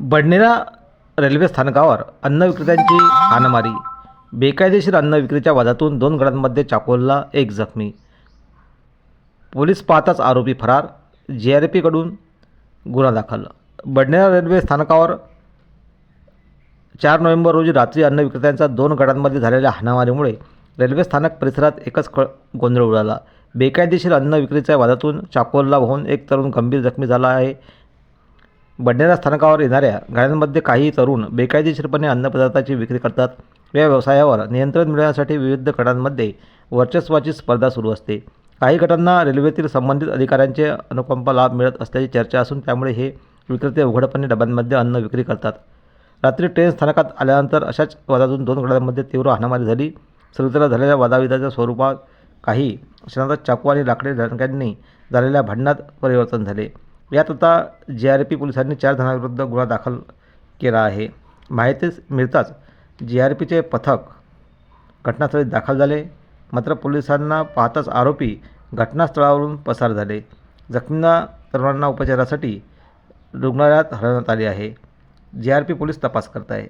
Badnera railway स्थानकावर अन्न विक्रेत्यांची हाणामारी. बेकायदेशीर अन्न विक्रीच्या वादातून दोन गटांमध्ये चाकोलला एक जखमी. पोलीस पाहताच आरोपी फरार. जी आर पीकडून गुन्हा दाखल. बडनेरा रेल्वे स्थानकावर चार नोव्हेंबर रोजी रात्री अन्न विक्रेत्यांचा दोन गटांमध्ये झालेल्या हाणामारीमुळे रेल्वे स्थानक परिसरात एकच क गोंधळ उडाला. बेकायदेशीर अन्न विक्रीच्या वादातून चाकोलला वाहून एक तरुण गंभीर जखमी झाला आहे. बडनेरा स्थानकावर येणाऱ्या गाड्यांमध्ये काही तरुण बेकायदेशीरपणे अन्नपदार्थाची विक्री करतात. या व्यवसायावर नियंत्रण मिळवण्यासाठी विविध गटांमध्ये वर्चस्वाची स्पर्धा सुरू असते. काही गटांना रेल्वेतील संबंधित अधिकाऱ्यांचे अनुकंप लाभ मिळत असल्याची चर्चा असून त्यामुळे हे विक्रेते उघडपणे डब्यांमध्ये अन्न विक्री करतात. रात्री ट्रेन स्थानकात आल्यानंतर अशाच वादातून दोन गटांमध्ये तीव्र हाणामारी झाली. सर्वत्र झालेल्या वादाविदाच्या स्वरूपात काही क्षणातच चाकू आणि लाकडी धडकांनी झालेल्या भांडणात परिवर्तन झाले. यात आता जे आर पी पोलिसांनी चार जणांविरुद्ध गुन्हा दाखल केला आहे. माहिती मिळताच जी आर पीचे पथक घटनास्थळी दाखल झाले. मात्र पोलिसांना पाहताच आरोपी घटनास्थळावरून पसार झाले. जखमींना तरुणांना उपचारासाठी रुग्णालयात हलवण्यात आले आहे. जी आर पी पोलीस तपास करत आहे